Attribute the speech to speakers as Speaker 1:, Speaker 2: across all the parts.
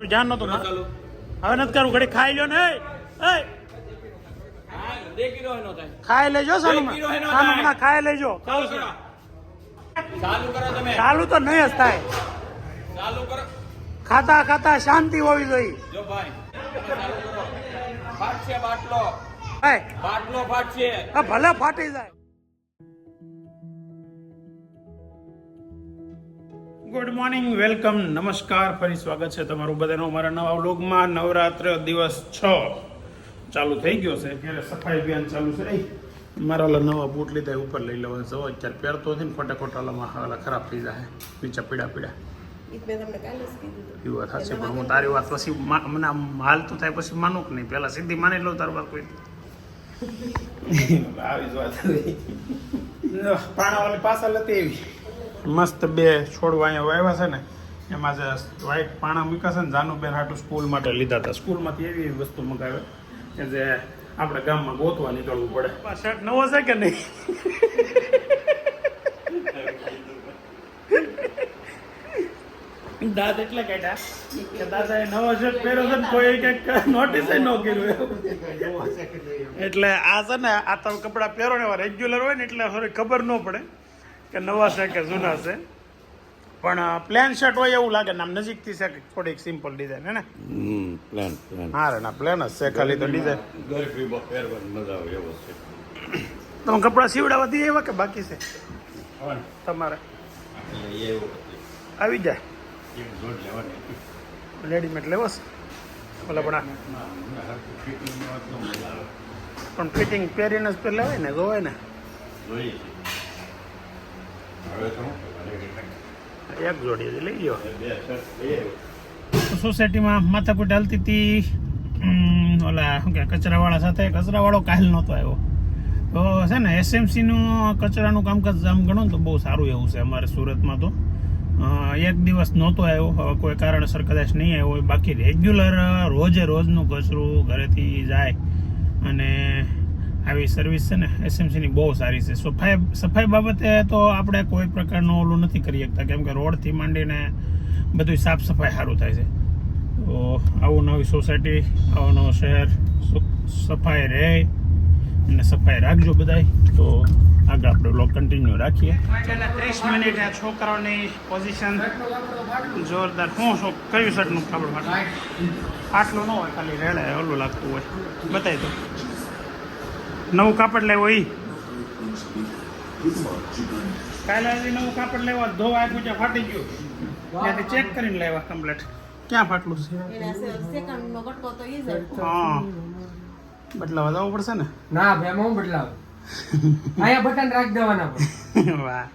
Speaker 1: ધ્યાન નતો હવે નથી કરવું ઘડી ખાઈ લ્યો ને ખાઈ લેજો સાનુમાં. ખાઈ લેજો.
Speaker 2: ચાલુ
Speaker 1: તો નહીં જ થાય. ખાતા ખાતા શાંતિ હોવી જોઈએ. ભલે ફાટી જાય. ગુડ મોર્નિંગ વેલકમ નમસ્કાર ફરી સ્વાગત છે તમારું બધાનો અમારા નવા વ્લોગમાં. નવરાત્ર દિવસ છ. ચાલુ થઈ ગયો છે અત્યારે સફાઈ અભિયાન ચાલુ છે. મારા ઓલા નવા બૂટ લીધા ઉપર લઈ લેવા જવો અત્યારે પહેરતો નથી ને ફટાફટ ઓલામાં ઓલા ખરાબ થઈ જાય. નીચે પીડા પીડા.
Speaker 3: હતું.
Speaker 1: એ વાત સાચી પણ હું તારી વાત પછી મને આમ હાલતું થાય પછી માનું કે નહીં. પહેલાં સીધી માની લઉં તારું વાત કોઈ આવી જ વાત. પાણાવાળી પાછળ હતી એવી. મસ્ત બે છોડવા અહીંયા વાવ્યા છે ને એમાં જે વ્હાઈટ પાણા મૂક્યા છે ને જાનુબેન હાટું સ્કૂલ માટે લીધા હતા. સ્કૂલમાંથી એવી એવી વસ્તુ મંગાવે કે જે આપણે ગામમાં ગોતવા નીકળવું પડે. શર્ટ નવો છે કે નહીં? દાદ એટલે કાઢ્યા. કે દાદાએ નવો શર્ટ પહેર્યો છે ને કોઈ કંઈક નોટિસ ન કર્યું. એટલે આ છે ને આ તમે કપડાં પહેરો ને રેગ્યુલર હોય ને એટલે ખબર ન પડે. કે નવા છે કે જૂના છે. પણ પ્લેન શર્ટ હોય એવું લાગે ને આમ નજીકથી છે થોડીક સિમ્પલ ડિઝાઇન હે ને?
Speaker 2: પ્લેન પ્લાન
Speaker 1: હા રે ના પ્લેન જ છે. ખાલી તો ડિઝાઇન
Speaker 2: ગરબી પહેરવાની મજા આવે એવો છે.
Speaker 1: તમે કપડાં સીવડાવવા દઈએ એવા કે બાકી છે? તમારે.
Speaker 2: એવું
Speaker 1: આવી જાય. રેડીમેડ લેવો છે? ઓલા પણ પણ ફિટિંગ પહેરીને જ પહેલા લેવાય ને જોવાય ને.
Speaker 2: જોઈએ
Speaker 1: એક જોડી લઈ ગયો
Speaker 2: બે શર્ટ લઈ
Speaker 1: સોસાયટીમાં માથાકૂટ હાલતી હતી. ઓલા શું કે કચરાવાળા સાથે. કચરાવાળો કાલ નહોતો આવ્યો. તો છે ને એસએમસીનું કચરાનું કામકાજ આમ ગણો ને તો બહુ સારું એવું છે અમારે સુરતમાં તો. એક દિવસ નહોતો આવ્યો. હવે કોઈ કારણસર કદાચ નહીં આવ્યો. હોય બાકી રેગ્યુલર રોજે રોજનું કચરું ઘરેથી જાય. અને આવી સર્વિસ છે ને એસએમસીની બહુ સારી છે. સફાઈ સફાઈ બાબતે તો આપણે કોઈ પ્રકારનું ઓલું નથી કરી શકતા. કેમ કે રોડથી માંડીને બધું સાફ સફાઈ સારું થાય છે. તો આવું નવી સોસાયટી આવું નવું શહેર સફાઈ રહે અને સફાઈ રાખજો બધાય. તો આગળ આપણે બ્લોગ કન્ટિન્યુ રાખીએ. ત્રીસ મિનિટ આ છોકરાઓની પોઝિશન જોરદાર. હું શું કયું શર્ટનું કાપડ આટલું ન હોય, ખાલી રેડે, ઓલું લાગતું હોય. બતાવી દો નવું કાપડ લેવો ઈ. કાલે હજી નવું કાપડ લેવા ધોવા આપ્યું છે ફાટી ગયું. ત્યાંથી ચેક કરીને લેવા કમ્પ્લેટ ક્યાં ફાટલું છે. હા. બદલાવા જવું પડશે ને?
Speaker 4: ના ભાઈ હું બદલાવ? અહીંયા બટન રાખી દેવાના પણ.
Speaker 1: વાહ.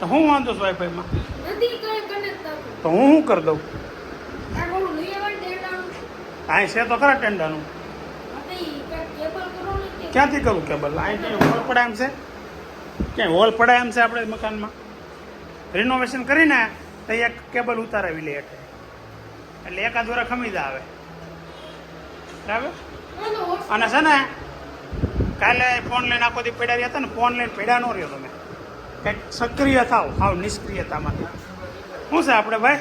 Speaker 1: તો હું વાંધો છું વાઈફાઈમાં તો હું શું કરી દઉં
Speaker 5: આ ઓલું લઈ આવવાનું ડેટાનું
Speaker 1: અહીં છે તો ખરા ટેન્ડાનું.
Speaker 5: આપણે ઈ કાંઈક કેબલ કરો ને કે
Speaker 1: ક્યાંથી કરું કેબલ અહીં ક્યાંય હોલ પડે એમ છે. ક્યાંય હોલ પડે એમ છે આપણે મકાનમાં. રિનોવેશન કરીને તો એક કેબલ ઉતારાવી લે એટલે એટલે એકાદ વરા ખમીદા આવે. બરાબર? અને છે ને કાલે ફોન લઈને આખો દી પડ્યા રહ્યા હતા ને ફોન લઈને પડ્યા ન રહ્યો તમે. કંઈક સક્રિય થાવ. હાવ નિષ્ક્રિયતામાંથી. શું છે આપણે ભાઈ?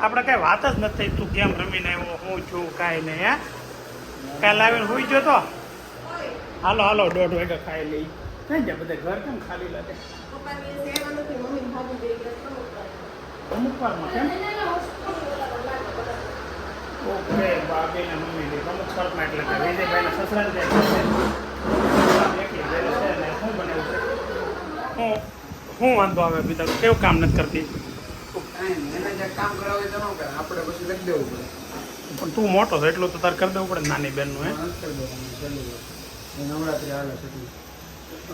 Speaker 1: આપણે કાંઈ વાત જ નથી થઈ તું કેમ રમીને આવ્યો? હું છું, કાંઈ નહીં, હે? કાલે આવીને હોઈ ગયો તો? હાલો હાલો, દોઢ વાગે ખાઈ લઈ. કઈ જાય બધા ઘર કેમ ખાલી લાગે? અમુક વારમાં કેમ? ઓકે બાબી ને મમ્મી અમુક સ્વરૂપમાં એટલે કે વિજયભાઈ ના જાય શું હું વાંધો આવે બીજા કેવું કામ નથી કરતી? પણ તું મોટો છો એટલું તો તારે કરી દેવું પડે નાની બેનનું હે.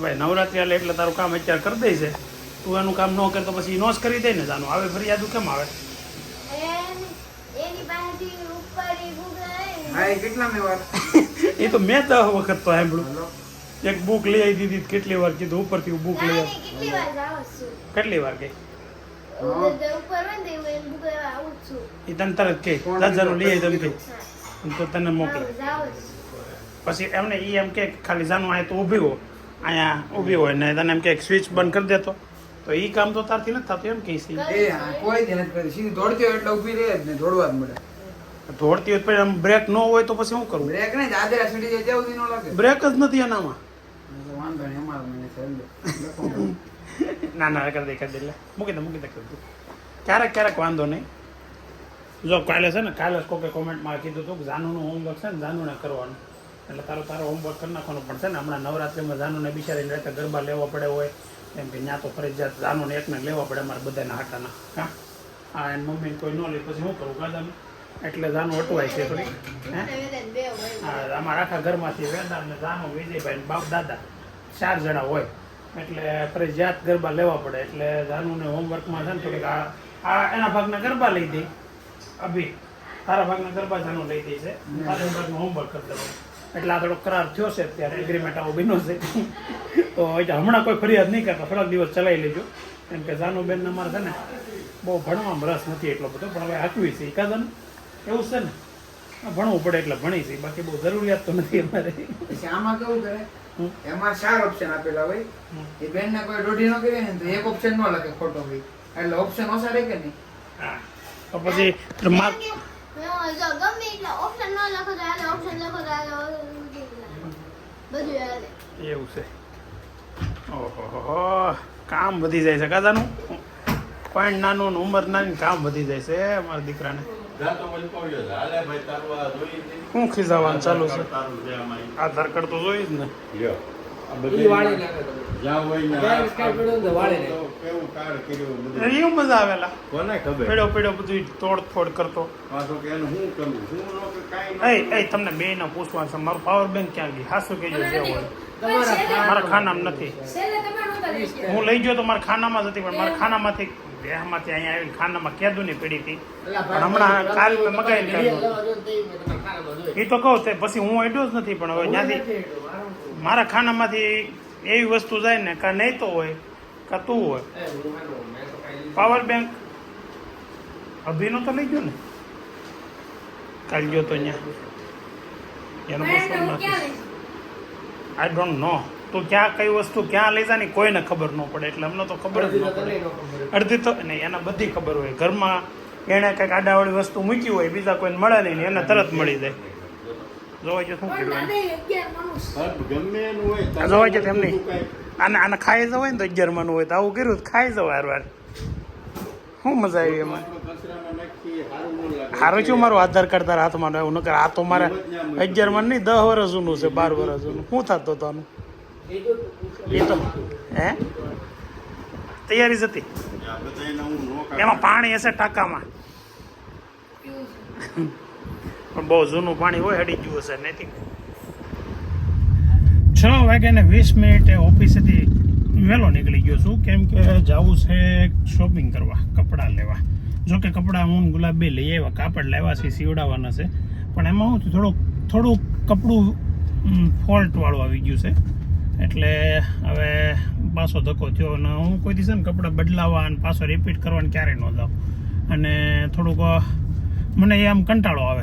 Speaker 1: ભાઈ નવરાત્રી આલે એટલે તારું કામ અત્યારે કરી દે છે. તું એનું કામ ન કરે તો પછી નો જ કરી દે ને જાનું. આવે ફરિયાદું કેમ આવે?
Speaker 4: એ કેટલા
Speaker 1: એ તો મેં દસ વખત તો સાંભળ્યું. એક બુક લઈ આવી દીધી કેટલી વાર કીધું ઉપરથી બુક લઈ
Speaker 5: કેટલી વાર જાવ
Speaker 1: કેટલી વાર ગઈ? એ તને તરત કે દાદાનું લઈએ તમે કે. તો તને મોકલે.
Speaker 5: જાવ
Speaker 1: પછી એમને એ એમ કે ખાલી જાનું અહીંયા તો ઊભી હો. અહીંયા ઊભી હોય ને તને એમ કે સ્વિચ બંધ કરી દેતો તો. એ કામ તો તારથી નથી થતું એમ કે છે
Speaker 6: એ કોઈ ધ્યાન નથી કરી સીધી દોડતી હોય એટલે ઊભી રહે જ ને દોડવા જ મળે.
Speaker 1: દોડતી હોય તો પછી આમ બ્રેક ન હોય તો પછી શું કરવું?
Speaker 6: બ્રેક નહીં દાદરા સીડી જાય ત્યાં સુધી ન લાગે.
Speaker 1: બ્રેક જ નથી એનામાં.
Speaker 6: વાંધો નહીં અમારા મને.
Speaker 1: ના ના કરી દે કરી દે એટલે મૂકી દે મૂકી દે કરી દે ક્યારેક ક્યારેક વાંધો નહીં. જો કાલે છે ને કાલે કોકે કોમેન્ટમાં કીધું હતું કે જાનુનું હોમવર્ક છે ને જાનુને કરવાનું. એટલે તારો તારો હોમવર્ક કરી નાખવાનું પણ છે ને. હમણાં નવરાત્રિમાં જાનુને બિચારીને રહેતા ગરબા લેવા પડે હોય. એમ કે ત્યાં તો ફરજિયાત જાનુને એકને લેવા પડે અમારે બધાના હાટાના. હા. હા એને મમ્મીને કોઈ ન લે પછી શું કરું કાદાનું એટલે જાનું અટવાય છે થોડી. હે? અમારા આખા ઘરમાંથી વેદાંત ને જાનુ વિજયભાઈ બાપ દાદા ચાર જણા હોય. એટલે ફરજિયાત ગરબા લેવા પડે. એટલે જાનુને હોમવર્કમાં છે ને થોડીક આ આ એના ભાગના ગરબા લઈ દે. અભી તારા ભાગના ગરબા જાનુ લઈ દે છે. તારા ભાગનું હોમવર્ક કરી દેવાનું એટલે આ થોડો કરાર થયો છે અત્યારે. એગ્રીમેન્ટ આવો બન્યો છે. તો એટલે હમણાં કોઈ ફરિયાદ નહીં કરતા. થોડાક દિવસ ચલાવી લેજો. કેમ કે જાનુબેન અમારે છે ને બહુ ભણવામાં રસ નથી એટલો બધો. પણ હવે હાકવી છે. એકાદન એવું છે ને? ભણવું પડે એટલે ભણી છે. બાકી બહુ જરૂરિયાત તો નથી અમારે.
Speaker 6: આમાં કેવું કરે. એમાં ચાર ઓપ્શન આપેલા હોય. એ બેન ને કોઈ દોઢી ન કરી ને તો એક ઓપ્શન ન લખે ખોટો હોય એટલે ઓપ્શન ઓછા રહે કે નહીં
Speaker 1: હા. તો પછી માર્ક એવું છે. ઓહો કામ વધી જાય છે કાદાનું પોઈન્ટ નાનું ને ઉંમર નાની કામ વધી જાય છે મારા દીકરાને? શું ખીજાવાનું ચાલુ છે? આધાર કાર્ડ તો જોઈ જ ને. તમને બે ને પૂછવાનું છે. મારું પાવર બેંક ક્યાં ગઈ હાસુ કહેજો જે હોય. મારા ખાનામાં નથી. હું લઈ ગયો તો મારા ખાનામાં જ હતી પણ મારા ખાનામાંથી દેહમાંથી અહીંયા આવીને ખાનામાં કેદું ની પડી હતી. પણ હમણાં કાલ મેં કાઢ્યું એ તો કહું તે પછી હું એડ્યો જ નથી પણ હવે ત્યાંથી મારા ખાનામાંથી એવી વસ્તુ જાય ને કાં નહીં તો હોય કાં તું હોય. પાવર બેંક અભિનો તો લઈ ગયો ને? કાલ ગયો તો અહીંયા. એનો આઈ ડોન્ટ નો તું ક્યાં કઈ વસ્તુ ક્યાં લઈ જાય ને કોઈને ખબર ન પડે. એટલે અમને તો ખબર જ ન પડે. અડધી તો નહીં એને બધી ખબર હોય. ઘરમાં એણે કંઈક આડાવાળી વસ્તુ મૂકી હોય બીજા કોઈને મળે નહીં એને તરત મળી જાય. જોવા જો શું કર્યું જોવાય છે તેમ નહીં આને આને ખાઈ જવાય ને તો અગિયારમાં હોય તો આવું કર્યું ખાઈ જવાય વાર શું મજા આવી એમાં.
Speaker 2: સારું
Speaker 1: છું મારું આધાર કાર્ડ તારા હાથમાં આવ્યું નકર આ તો મારે અગિયારમાં નહીં દસ વર્ષ જૂનું છે બાર વર્ષ જૂનું. શું થતું તાનું? આનું હે? તૈયારી જ હતી. એમાં પાણી હશે ટાંકામાં. પણ બહુ જૂનું પાણી હોય હડી ગયું હશે, નથી. છ વાગ્યા ને વીસ મિનિટે ઓફિસેથી વહેલો નીકળી ગયો છું. કેમ કે જવું છે શોપિંગ કરવા, કપડાં લેવા. જો કે કપડાં હું ગુલાબી લઈ આવ્યા, કાપડ લાવ્યા છે, સીવડાવવાના છે. પણ એમાં હું થોડુંક થોડુંક કપડું ફોલ્ટવાળું આવી ગયું છે. એટલે હવે પાછો ધક્કો થયો અને હું કોઈ દિવસે ને કપડાં બદલાવા અને પાછો રિપીટ કરવાનું ક્યારેય ન જાઉં. અને થોડુંક મને આમ કંટાળો આવે.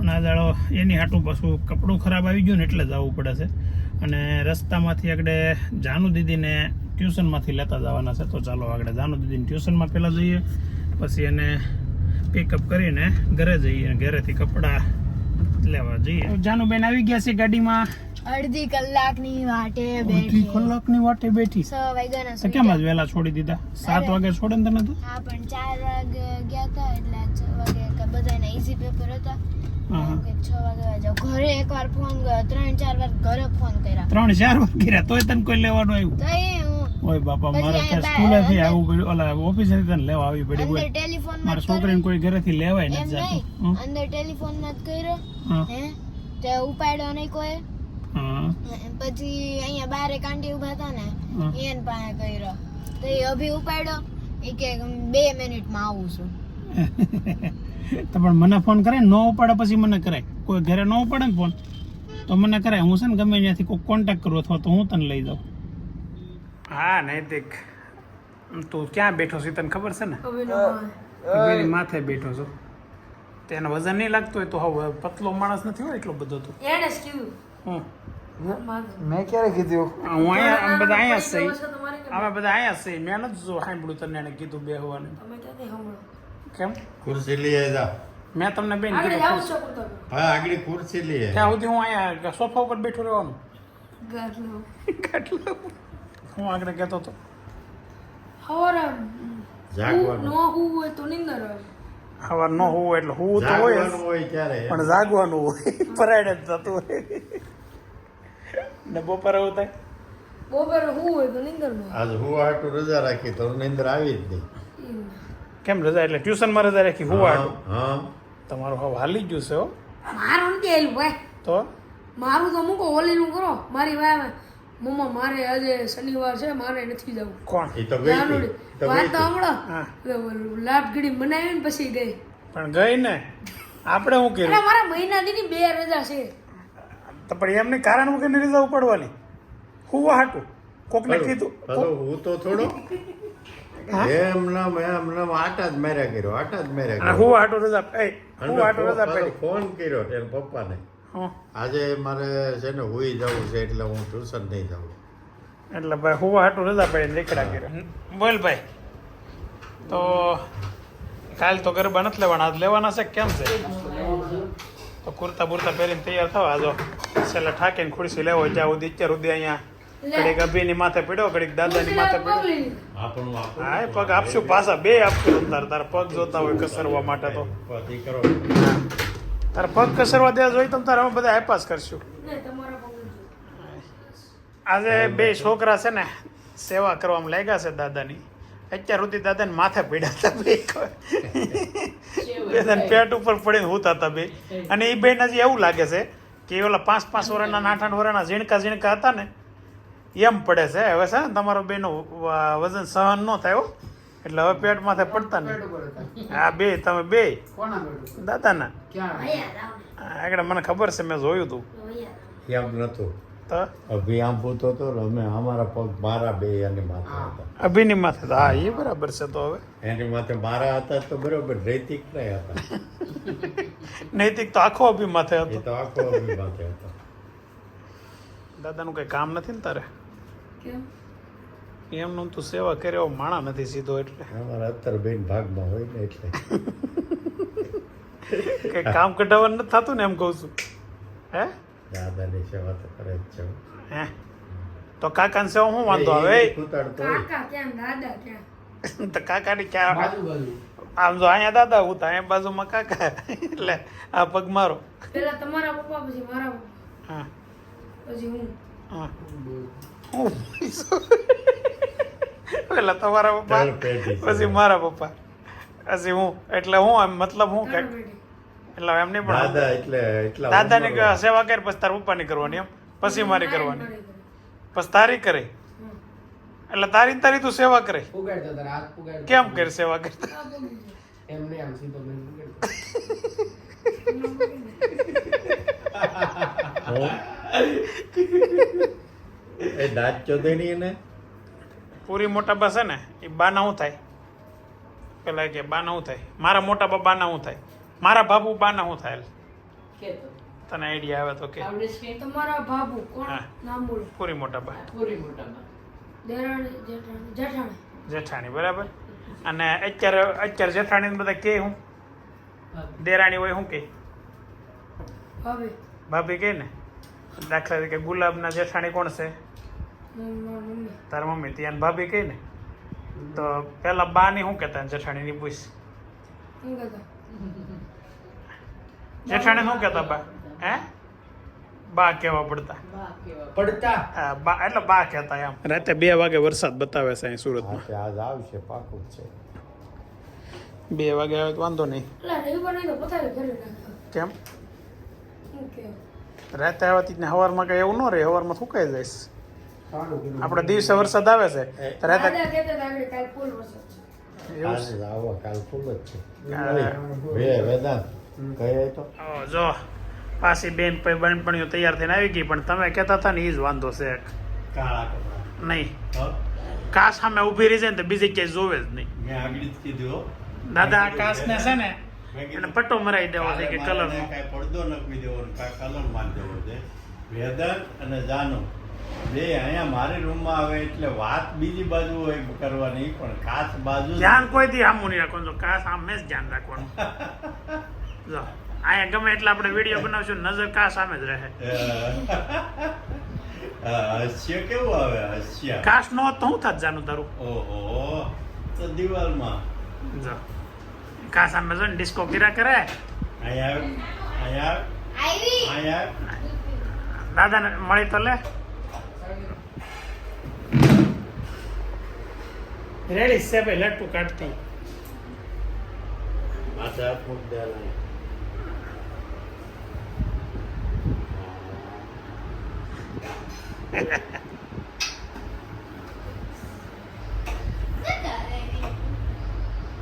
Speaker 1: અને આ દાડો એની હાટું પાછું કપડું ખરાબ આવી ગયું ને એટલે જવું પડે છે. અને રસ્તામાંથી આગળ જાનુ દીદીને ટ્યુશનમાંથી લેતા જવાના છે. તો ચાલો આગળ જાનુ દીદીને ટ્યુશનમાં પહેલાં જઈએ. પછી એને પિકઅપ કરીને ઘરે જઈએ ઘરેથી કપડાં લેવા જઈએ. જાનુબેન આવી ગયા છે ગાડીમાં.
Speaker 5: અડધી કલાકની વાટે
Speaker 1: અડધી
Speaker 5: બેઠી.
Speaker 1: કલાકની વાટે બેઠી?
Speaker 5: છ વાગ્યાના
Speaker 1: તો કેમ આજ વહેલા છોડી દીધા? સાત વાગે છોડે ને તને તો?
Speaker 5: હા પણ ચાર વાગે ગયા હતા એટલે છ વાગે કે બધાના ઈઝી પેપર હતા. ઘરે એકવાર ફોન કર્યો ત્રણ ચાર વાર ઘરે ફોન કર્યા.
Speaker 1: ત્રણ ચાર વાર કર્યા? તોય તને કોઈ લેવાનું આવ્યું?
Speaker 5: તો
Speaker 1: ઓય બાપા મારે ત્યાં
Speaker 5: અંદર-
Speaker 1: પડ્યું. ઓલા ઓફિસેથી તને લેવા આવી પડી કોઈ
Speaker 5: ટેલિફોન
Speaker 1: મારા છોકરીને કોઈ ઘરેથી લેવાય નથી જાતું.
Speaker 5: અંદર ટેલિફોન નથી કર્યો.
Speaker 1: હે?
Speaker 5: તે ઉપાડ્યો નહીં કોઈ. પછી અહીંયા બારે કાંડી ઊભા હતા ને એન પાસે કર્યો. તો એ અભી ઉપાડ્યો એ કે બે મિનિટમાં આવું છું.
Speaker 1: તો પણ મને ફોન કરે ન ઉપાડે પછી મને કરાય. કોઈ ઘરે ન ઉપાડે ને ફોન તો મને કરાય. હું છે ને ગમે ત્યાંથી કોઈ કોન્ટેક્ટ કરું અથવા તો હું તને લઈ જાઉં. હા નૈતિક. તું ક્યાં બેઠો છે તને ખબર છે ને? માથે બેઠો છો. તેને વજન નહીં લાગતું હોય તો હવે પતલો માણસ નથી હોય એટલો બધો તો.
Speaker 7: એને જ કીધું.
Speaker 6: મેં ક્યારે કીધું?
Speaker 1: હું અહીંયા અમે બધા અહીંયા જ છીએ અમે બધા અહીંયા જ છીએ મેં નથી જો સાંભળ્યું તને એને કીધું બે હોવાનું. કેમ?
Speaker 7: ખુરશી લઈ આવ્યા
Speaker 1: મેં તમને બેન કીધું
Speaker 7: હા આગળ ખુરશી લઈ
Speaker 1: ત્યાં સુધી હું અહીંયા સોફા ઉપર બેઠો રહેવાનું. ગાટલો. હું આગળ કહેતો હતો.
Speaker 7: જાગવાનું.
Speaker 1: સવાર ન હોવું એટલે હું તો હોય પણ જાગવાનું હોય. પરાયડે જ થતું હોય. ને બપોરે એવું થાય?
Speaker 7: આજ હું હાટું રજા રાખી તો નિંદર આવી જ નહીં
Speaker 1: કેમ રજા? એટલે ટ્યુશનમાં રજા રાખી હું આટલું?
Speaker 7: હા.
Speaker 1: તમારો હવે હાલી ગયું છે હો.
Speaker 8: મારું નથી ભાઈ.
Speaker 1: તો?
Speaker 8: મારું તો મૂકો ઓલીનું કરો. મારી વાય મમ્મા મારે આજે શનિવાર છે મારે નથી જવું.
Speaker 1: કોણ?
Speaker 7: એ તો ગઈ. તો
Speaker 8: વાત તો. હમણાં લાભ ઘડી મનાવી ને પછી ગઈ.
Speaker 1: પણ ગઈ ને. આપણે હું કર્યું?
Speaker 8: મારા મહિના દીની બે રજા છે.
Speaker 1: તો પણ એમને કારણ વગરની રજા ઉપાડવાની. હું હાટું કોકને કીધું
Speaker 7: હું તો થોડો એમ નામ એમ નામ આટા જ મેર્યા કર્યો આટા જ મેર્યા કર્યો.
Speaker 1: હું હાટું રજા એ હું હાટું રજા
Speaker 7: પાછો ફોન કર્યો એને પપ્પાને.
Speaker 1: હં.
Speaker 7: આજે મારે છે ને હુઈ જવું છે એટલે હું ટ્યુશન નહીં જાઉં.
Speaker 1: એટલે ભાઈ હું હાટું રજા પાડીને નીકળ્યા કર્યા. બોલ ભાઈ. તો કાલ તો ગરબા નથી લેવાના. આજ લેવાના છે કેમ છે? તો કુર્તા બુરતા પહેરીને તૈયાર થવા આજો છેલ્લે ઠાકીને ખુરશી લેવો જ્યાં સુધી અત્યાર સુધી અહીંયા ઘડીક અભિની માથે પડ્યો ઘડીક દાદાની માથે પડ્યો હા એ પગ આપશું પાછા બે આપશું. તાર તાર પગ જોતા હોય કસરવા માટે તો. તાર પગ કસરવા દેવા જોઈએ તો તારે અમે બધા આપાસ કરશું. આજે બે છોકરા છે ને સેવા કરવામાં લાગ્યા છે દાદાની. અત્યાર સુધી દાદાને માથે પીડા હતા બે દાદાને પેટ ઉપર પડીને હોતા હતા બે. અને એ બેન હજી એવું લાગે છે કે એ ઓલા પાંચ પાંચ વર્ષના આઠ આઠ વર્ષના ઝીણકા ઝીણકા હતા ને એમ પડે છે. હવે છે ને તમારો બેનું વજન સહન ન થાય એટલે હવે પેટ માથે પડતા ને
Speaker 6: આ
Speaker 1: હા બે તમે બે. દાદાના. આગળ મને ખબર છે મેં જોયું હતું
Speaker 7: એમ નતું.
Speaker 1: તો
Speaker 7: અભી આમ પૂતો હતો અમે અમારા પગ મારા બે એની માથે હતા.
Speaker 1: અભિની માથે તો હા એ બરાબર છે તો હવે.
Speaker 7: એની માથે મારા હતા તો બરાબર નૈતિક નહીં હતા.
Speaker 1: નૈતિક તો આખો અભિ માથે
Speaker 7: એ
Speaker 1: હતો
Speaker 7: તો આખો અભી માથે હતો.
Speaker 1: દાદાનું કઈ કામ નથી ને તારે?
Speaker 8: કેમ?
Speaker 1: એમનું તું સેવા કર્યો માણા નથી સીધો એટલે.
Speaker 7: અમારા અત્તર બેન ભાગમાં હોય ને એટલે.
Speaker 1: કઈ કામ કઢાવવાનું નથી થતું ને એમ કહું છું. હે?
Speaker 7: દાદાની સેવા તો કરે જ છે.
Speaker 1: હે? તો કાકાને સેવા શું વાંધો આવે
Speaker 8: કાકા ક્યાં? દાદા ક્યાં?
Speaker 1: તો કાકાની ક્યાં? આમ જો અહીંયા દાદા હું અહીંયા બાજુમાં કાકા. એટલે આ પગ મારો.
Speaker 8: પેલા તમારા પપ્પા પછી મારા પપ્પા.
Speaker 1: હા.
Speaker 8: પછી હું.
Speaker 1: હા. હું? પેલા તમારા પપ્પા પછી મારા પપ્પા. પછી હું. એટલે હું એમ મતલબ હું કે. એટલે એમ નહીં પણ
Speaker 7: દાદા એટલે એટલા
Speaker 1: દાદાને. સેવા કરી પછી તાર પપ્પાની કરવાની એમ. પછી મારી કરવાની. પછી તારી કરે. એટલે તારી તારી તું સેવા કરે. કેમ કરે સેવા કરતા?
Speaker 8: આ પગ છે.
Speaker 4: એમ નહીં આમ સીધો બેન
Speaker 7: એ દાંત ચોદેની એને?
Speaker 1: પૂરી મોટા બસ છે ને એ બાના હું થાય. પેલા કે બાના હું થાય? મારા મોટા બા બાના હું થાય? મારા બાબુ બાના હું થાય તને આઈડિયા આવે તો કે.
Speaker 8: તમારા બાબુ કોણ? નામ બોલો
Speaker 1: પૂરી મોટા બા.
Speaker 8: પૂરી જેઠાણી જેઠાણી.
Speaker 1: જેઠાણી બરાબર? અને અત્યારે અત્યારે જેઠાણી બધા કે હું? દેરાણી હોય શું કે?
Speaker 8: ભાભી.
Speaker 1: કે ને? દાખલા તરીકે ગુલાબના જેઠાણી કોણ છે?
Speaker 8: મારા
Speaker 1: તારા મમ્મી ત્યાં ભાભી કે ને? તો પેલા બા ની શું જેઠાણી જેઠાણીની પૂછ?
Speaker 8: શું કહેતા
Speaker 1: જેઠાણી શું કહેતા બા? હે? બા કહેવા પડતા.
Speaker 4: પડતા?
Speaker 1: હા, બા એટલે બા કહેતા એમ. રાતે બે વાગે વરસાદ બતાવે છે અહીં સુરતમાં.
Speaker 7: આજ આવશે પાકું છે.
Speaker 1: બે વાગે આવે તો વાંધો નહીં. કેમ? રાતે આવતી ને હવારમાં કઈ એવું ન રહે હવારમાં સુકાઈ જાય
Speaker 4: સારું
Speaker 1: આપણે દિવસે વરસાદ આવે છે. તો રાતે
Speaker 7: આવો કાલ ખૂબ જ છે. વેદાંત કહે તો?
Speaker 1: જો પાછી બેન બનપણીઓ તૈયાર થઈને આવી ગઈ પણ તમે કહેતા હતા ને એ જ વાંધો છે. નહીં.
Speaker 7: હા?
Speaker 1: કાસ સામે ઊભી રહી છે ને તો બીજી ક્યાંય જોવે જ નહીં.
Speaker 7: મેં આગળ જ કીધું હો.
Speaker 1: દાદા આ કાસને છે ને એને પટ્ટો મરાઈ દેવો છે કે
Speaker 7: કાલે
Speaker 1: કલરનો
Speaker 7: મારે કાંઈ પડદો નખવી દેવો કલર મારી દેવો છે. વેદન અને જાનુ. બે અહીંયા મારી રૂમમાં આવે એટલે વાત બીજી બાજુ હોય કરવાની પણ કાચ બાજુ
Speaker 1: ધ્યાન કોઈથી આમ નહીં રાખવાનું કાચ સામે જ ધ્યાન રાખવાનું. જો અહીંયા ગમે એટલે આપણે વીડિયો બનાવશું નજર કાચ સામે જ રહે.
Speaker 7: હાસ્ય કેવું આવે હાસ્ય?
Speaker 1: કાશ નો તો હું થાત જાનું તારું?
Speaker 7: ઓહો તો દિવાલમાં.
Speaker 1: જો કાચ સામે જો ડિસ્કો કર્યા કરે.
Speaker 7: અહીંયા આવ, અહીંયા અહીંયા.
Speaker 1: દાદાને મળી તો લે. રેડી ભાઈ લટ્ટુ કાઢતી.
Speaker 7: માથે હાથ મૂક દે લાય.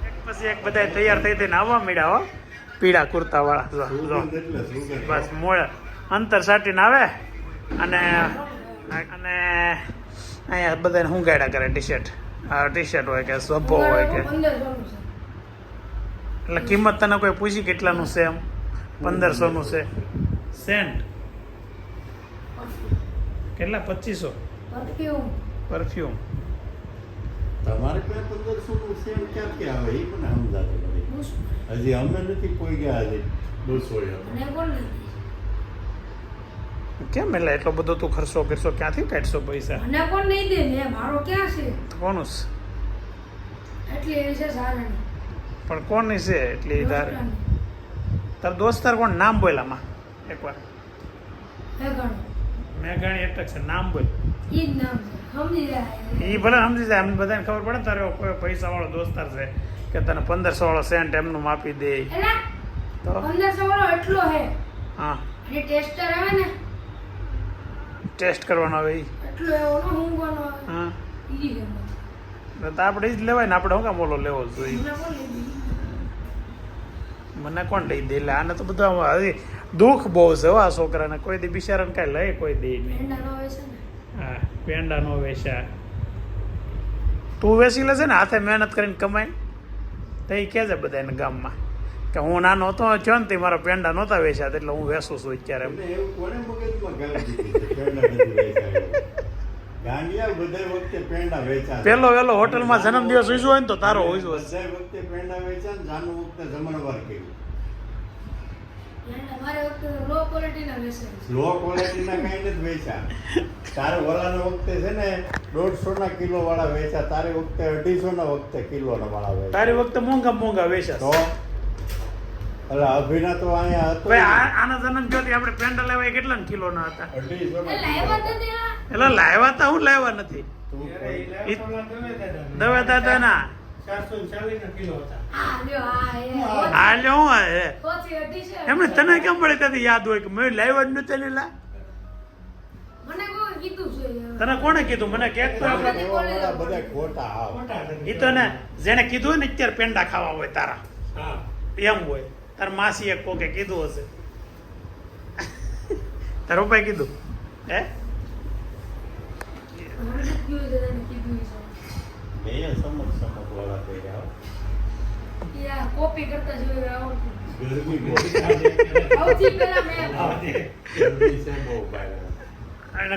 Speaker 1: એક પછી એક બધા તૈયાર થઈ થઈને આવવા મળ્યા હો. પીળા કુર્તા વાળા. જો. બસ મૂળ અંતર સાટીને આવે અને અને અહીંયા બધાને હુંગાડ્યા કરે ટી શર્ટ આ ટી શર્ટ હોય કે સભો હોય કે. એટલે કિંમત તને કોઈ પૂછી કેટલાનું છે એમ? પંદરસોનું છે. સેન્ટ. કેટલા? પચીસો?
Speaker 8: પરફ્યુમ.
Speaker 1: પરફ્યુમ.
Speaker 7: તમારે કોઈ પંદરસો નું ક્યાં ક્યાં આવે? એ પણ સમજાતું નથી હજી અમે નથી કોઈ ગયા હજી બસો?
Speaker 1: કેમ એટલે એટલો બધો તું ખર્ચો કરશો? ક્યાંથી કાઢશો પૈસા?
Speaker 8: મને કોણ નહીં દે ને મારો ક્યાં છે?
Speaker 1: કોનું છે?
Speaker 8: એટલી એવી છે સારાની.
Speaker 1: પણ કોણ છે એટલી તાર
Speaker 8: દોસ્તારની.
Speaker 1: તાર દોસ્તાર કોણ? નામ બોલામાં એકવાર. મેઘાણી. એટલે છે નામ બોલ.
Speaker 8: ઈ જ નામ
Speaker 1: એ ભલે સમજી જાય એમને બધાને ખબર પડે તારે કોઈ પૈસા વાળો દોસ્તાર છે કે તને પંદરસો વાળો સેન્ટ એમનું માપી દે. તો?
Speaker 8: પંદરસો વાળો એટલો હે.
Speaker 1: હા.
Speaker 8: અને ટેસ્ટર આવે ને
Speaker 1: ટેસ્ટ કરવાનો આવે હા. તો આપણે જ લેવાય ને આપણે શું કામ ઓલો લેવો જોઈએ
Speaker 8: મને કોણ?
Speaker 1: લઈ દે? એટલે આને તો બધા દુઃખ બહુ છે હો આ છોકરાને. કોઈ દી બિચારાને કાંઈ લઈ કોઈ દે નહીં. હા પેંડાનો વેસા તું વેસી લેશે ને હાથે મહેનત કરીને કમાઈને તો એ કહે છે બધાને ગામમાં. કે હું નાનો હતો થયો ને તે મારા પેંડા નહોતા વેચ્યા એટલે હું વેચું છું અત્યારે
Speaker 7: વેચાયા?
Speaker 1: પેલો વેલો હોટલમાં જન્મદિવસ ઉજવો હોય ને તો તારો ઉજવો
Speaker 7: વખતે પેંડા વેચા ને જાનુ વખતે જમણવાર કર્યું.
Speaker 8: ભેંડા મારે વખતે લો ક્વોલિટીના વેચે છે.
Speaker 7: લો ક્વોલિટીના કાંઈ નથી વેચા તારે ઓલાના વખતે છે ને દોઢસો ના કિલો વાળા વેચા તારે વખતે અઢીસો ના વખતે કિલો ના વાળા વેચા
Speaker 1: તારી વખતે મોંઘા મોંઘા વેચ્યા.
Speaker 7: એટલે અભિના તો અહીંયા હતો
Speaker 1: ભાઈ આના જન્મ જોતી આપણે પેંડા લાવ્યા કેટલા કિલો ના હતા. એટલે લાવ્યા તા હું લાવ્યા નથી? દવે દાદા ના. એમને તને કેમ પડે ત્યાંથી યાદ હોય કે મેં લાવ્યા જ નથી લીલા તને કોણે કીધું? મને કેક તો
Speaker 7: બધા ખોટા
Speaker 1: એ તો ને જેને કીધું ને અત્યારે પેંડા ખાવા હોય તારા. એમ હોય. તાર માસી એક કોકે કીધું હશે. તારો પપ્પાએ કીધું? હે?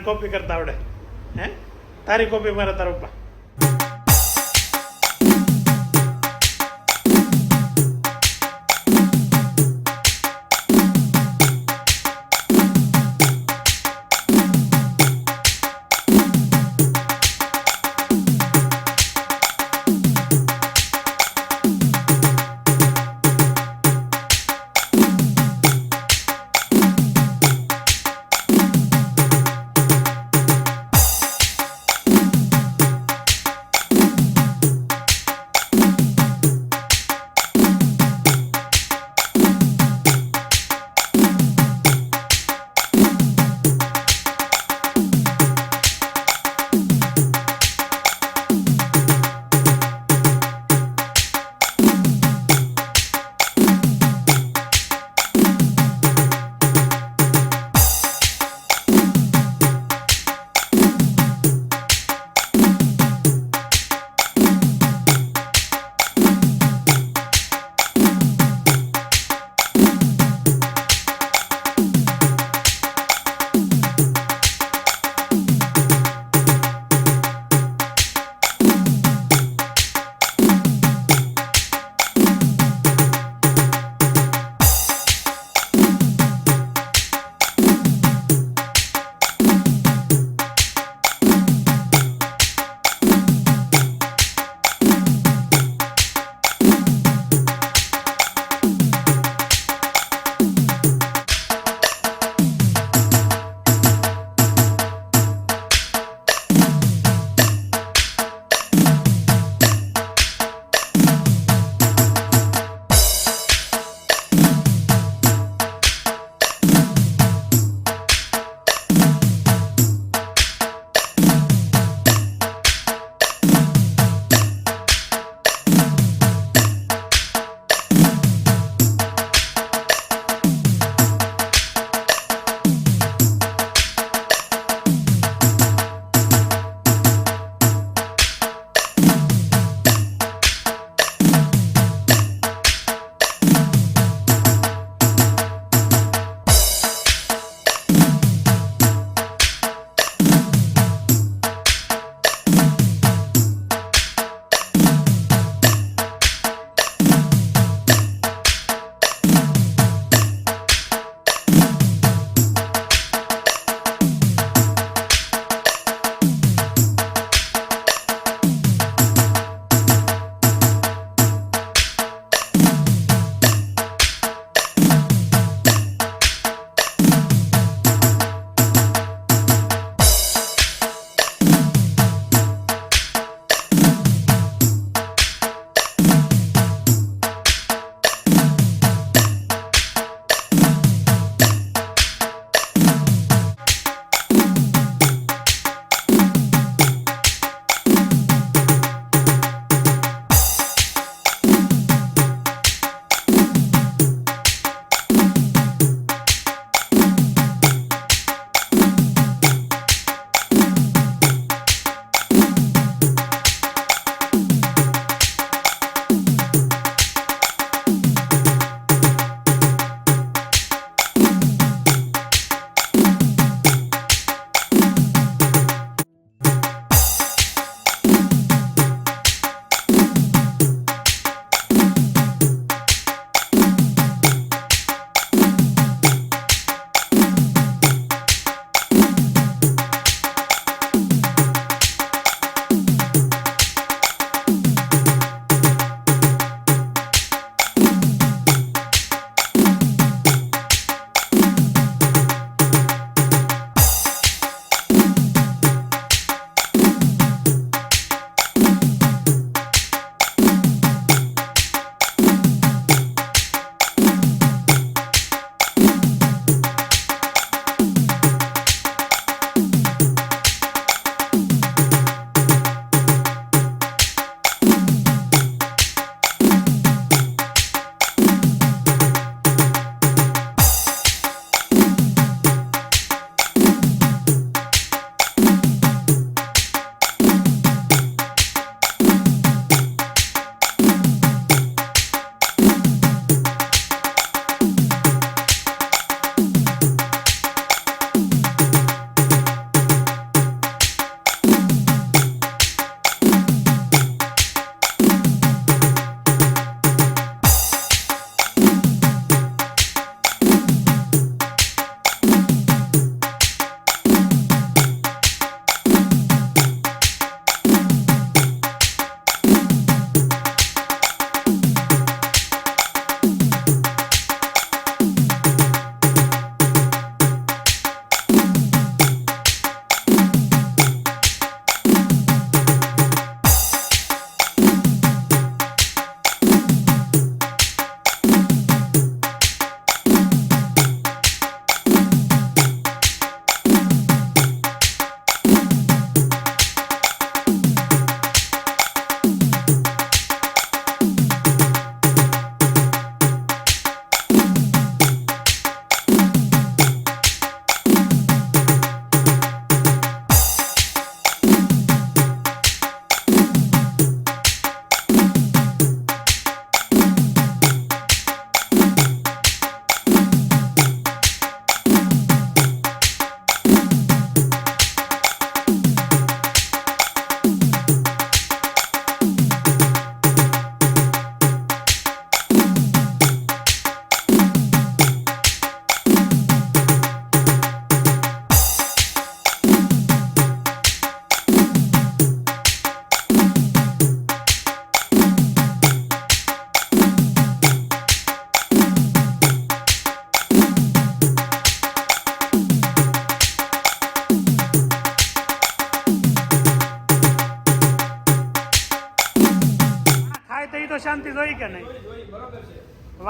Speaker 8: કોપી કરતા
Speaker 1: આવડે. હે? તારી કોપી મારે તારા પપ્પા.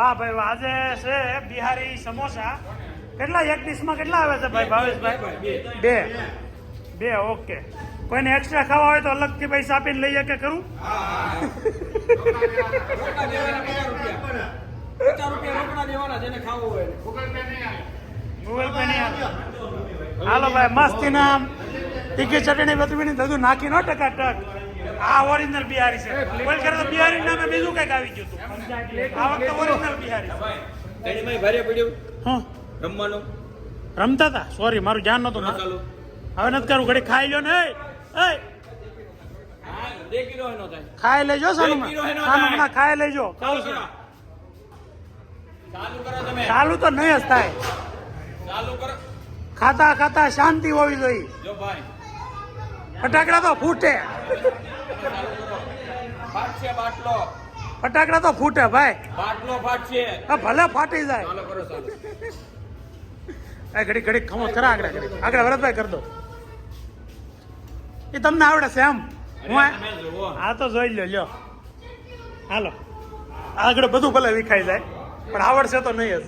Speaker 1: વાહ ભાઈ વાહ આજે છે બિહારી સમોસા. કેટલા એક ડીશમાં કેટલા આવે છે ભાઈ ભાવેશભાઈ? બે. બે ઓકે. કોઈને એક્સ્ટ્રા ખાવા હોય તો અલગથી પૈસા આપીને લઈએ કે કરું ગૂગલ પે નહીં હાલો ભાઈ મસ્તી નામ તીખી ચટણી બતવીને બધું નાખી નો ટકા ટક આ ઓરિજિનલ બિહારી છે. કોઈ કરે તો બિહારી નામે બીજું કંઈક આવી ગયું હતું. આ વખતે ઓરિજિનલ બિહારી
Speaker 2: તેની ભારે પડ્યું?
Speaker 1: હા.
Speaker 2: રમવાનું?
Speaker 1: રમતા હતા સોરી મારું ધ્યાન નતું
Speaker 2: ચાલુ.
Speaker 1: હવે નથી કરવું. ઘડી ખાઈ લો ને. ખાઈ લેજો સાનુમાં. ખાઈ લેજો. કહું છું
Speaker 2: કરો ચાલુ
Speaker 1: તો નહીં જ થાય. ખાતા ખાતા શાંતિ હોવી જોઈએ. ફટાકડા તો ફૂટે.
Speaker 2: ફાટશે બાટલો.
Speaker 1: ફટાકડા તો ફૂટે ભાઈ.
Speaker 2: બાટલો ફાટશે.
Speaker 1: આ ભલે ફાટી જાય.
Speaker 2: ચાલો કરો ચાલુ.
Speaker 1: એ ઘડી ઘડી ખમો ખરા આગળ ઘડી આગળ ભરતભાઈ કરી દો. એ તમને આવડે છે એમ. હું આ- હા તો જોઈ લો લ્યો. હાલો. આગળ બધું ભલે વિખાઈ જાય પણ આવડશે તો નહીં જ.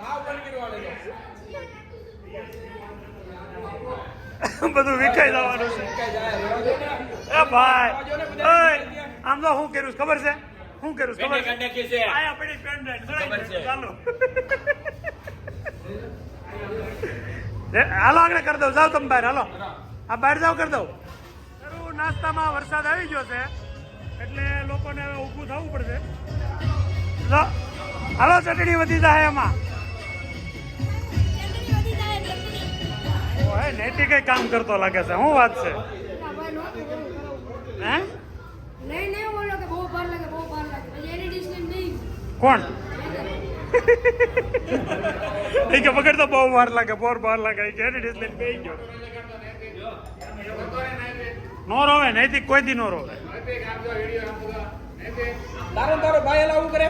Speaker 2: આ બંધ કરવાનું છે
Speaker 1: બધું વિખાઈ જવાનું છે. એ ભાઈ આમ તો શું કર્યું ખબર છે? શું કર્યું ખબર છે? આ આપણી પેન ડ્રાઈવ ચાલો. હાલો આગળ કરી દઉં. જાઓ તમે બહાર હાલો. આ બહાર જાઓ કરી દઉં. નાસ્તામાં વરસાદ આવી ગયો છે એટલે લોકોને હવે ઊભું થવું પડશે. હાલો ચટણી વધી જાય એમાં. ઓય નૈતિક કઈ કામ કરતો લાગે છે? શું વાત છે? હે?
Speaker 8: નહીં નહીં બોલો કે બહુ ભાર લાગે બહુ ભાર લાગે. પછી એની ડીશ નહીં.
Speaker 1: કોણ? એ કે પકડ તો બહુ વાર લાગે બોર બાર લાગે. કે એની ડીશ લઈને ગયો. નો રોવે નૈતિક કોઈ દી નો રોવે.
Speaker 2: તારો તારો ભાઈ એલા કરે?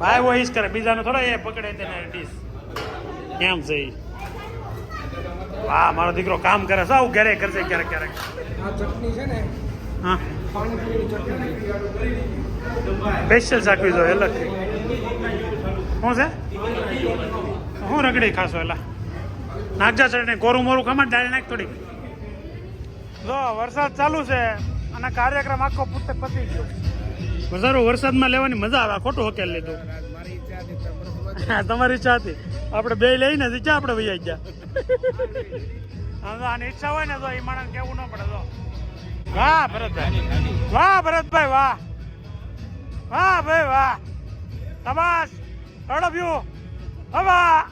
Speaker 1: ભાઈ વો કરે બીજાને થોડા એ પકડે તેને ડીશ. કેમ છે? વાહ મારો દીકરો કામ કરે સાવ ઘરે કરશે ક્યારેક ક્યારેક.
Speaker 4: આ ચટણી છે ને
Speaker 1: હા. સ્પેશિયલ ચાખવી જોઈએ અલગ શું છે? હું રગડી ખાશો એલા. નાખજા ચટણી કોરું મોરું ખમણ ડાળી નાખ થોડી જો વરસાદ ચાલુ છે અને કાર્યક્રમ આખો પૂરતે પતી ગયો. વધારો વરસાદમાં લેવાની મજા આવે આ ખોટું હકેલ લીધું. તમારી ઈચ્છા હતી. આપણે બે લઈને જ ઈચ્છા આપણે વૈયા ગયા આની ઈચ્છા હોય ને તો એ માણસ કેવું ન પડે તો વાહ, ભરતભાઈ. વાહ ભરતભાઈ, વાહ. વાહ, ભાઈ, વાહ. તબાસ. તડપ્યું. હવા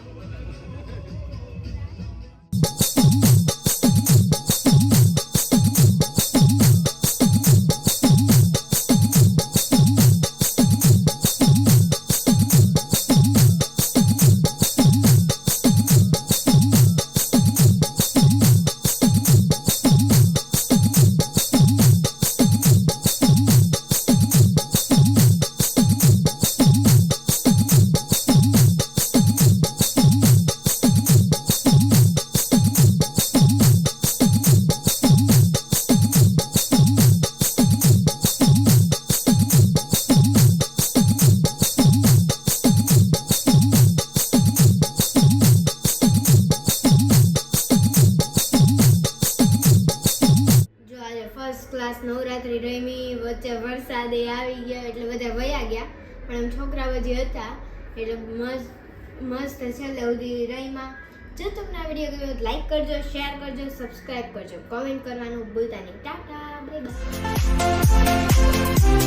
Speaker 5: એટલે મસ્ત મસ્ત છેલ્લે સુધી રહીમાં જો તમને આ વીડિયો ગમ્યો લાઈક કરજો શેર કરજો સબસ્ક્રાઈબ કરજો. કોમેન્ટ કરવાનું ભૂલતા નહીં. Tata bye bye